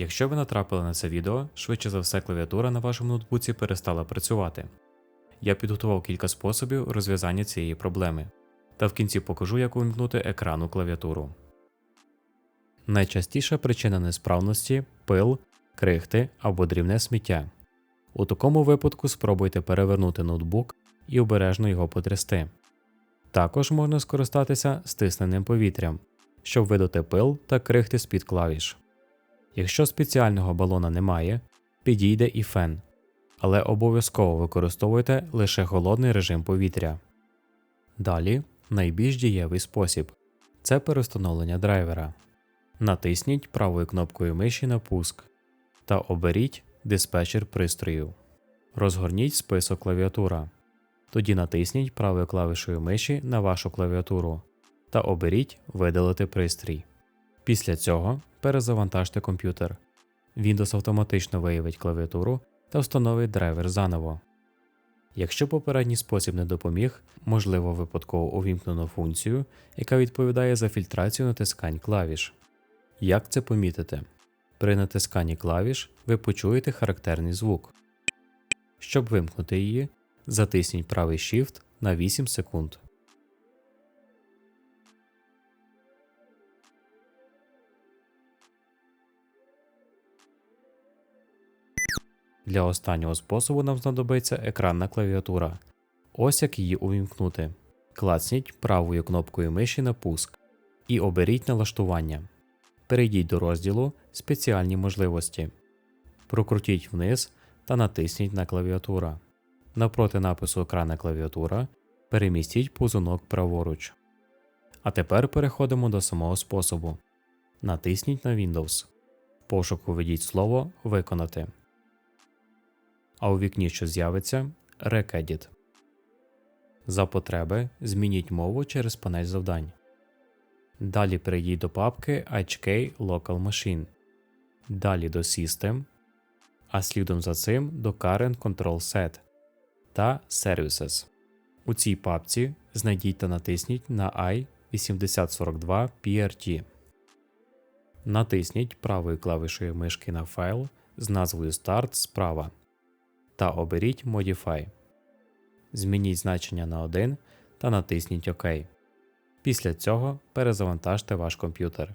Якщо ви натрапили на це відео, швидше за все клавіатура на вашому ноутбуці перестала працювати. Я підготував кілька способів розв'язання цієї проблеми, та в кінці покажу, як увімкнути екранну клавіатуру. Найчастіша причина несправності пил, крихти або дрібне сміття. У такому випадку спробуйте перевернути ноутбук і обережно його потрясти. Також можна скористатися стисненим повітрям, щоб видати пил та крихти з-під клавіш. Якщо спеціального балона немає, підійде і фен, але обов'язково використовуйте лише холодний режим повітря. Далі найбільш дієвий спосіб це перестановлення драйвера. Натисніть правою кнопкою миші на пуск та оберіть диспетчер пристрою. Розгорніть список клавіатура. Тоді натисніть правою клавішою миші на вашу клавіатуру та оберіть Видалити пристрій. Після цього перезавантажте комп'ютер. Windows автоматично виявить клавіатуру та встановить драйвер заново. Якщо попередній спосіб не допоміг, можливо випадково увімкнено функцію, яка відповідає за фільтрацію натискань клавіш. Як це помітити? При натисканні клавіш ви почуєте характерний звук. Щоб вимкнути її, затисніть правий Shift на 8 секунд. Для останнього способу нам знадобиться екранна клавіатура. Ось як її увімкнути. Клацніть правою кнопкою миші на пуск і оберіть налаштування. Перейдіть до розділу Спеціальні можливості. Прокрутіть вниз та натисніть на клавіатура. Напроти напису Екранна клавіатура перемістіть пузунок праворуч. А тепер переходимо до самого способу. Натисніть на Windows. В пошуку введіть слово Виконати. А у вікні, що з'явиться, Recedit. За потреби змініть мову через панель завдань. Далі перейдіть до папки HK Local Machine. Далі до System, а слідом за цим до Current Control Set та Services. У цій папці знайдіть та натисніть на i8042 PRT. Натисніть правою клавішою мишки на файл з назвою Start справа та оберіть Modify. Змініть значення на 1 та натисніть ОК. Після цього перезавантажте ваш комп'ютер.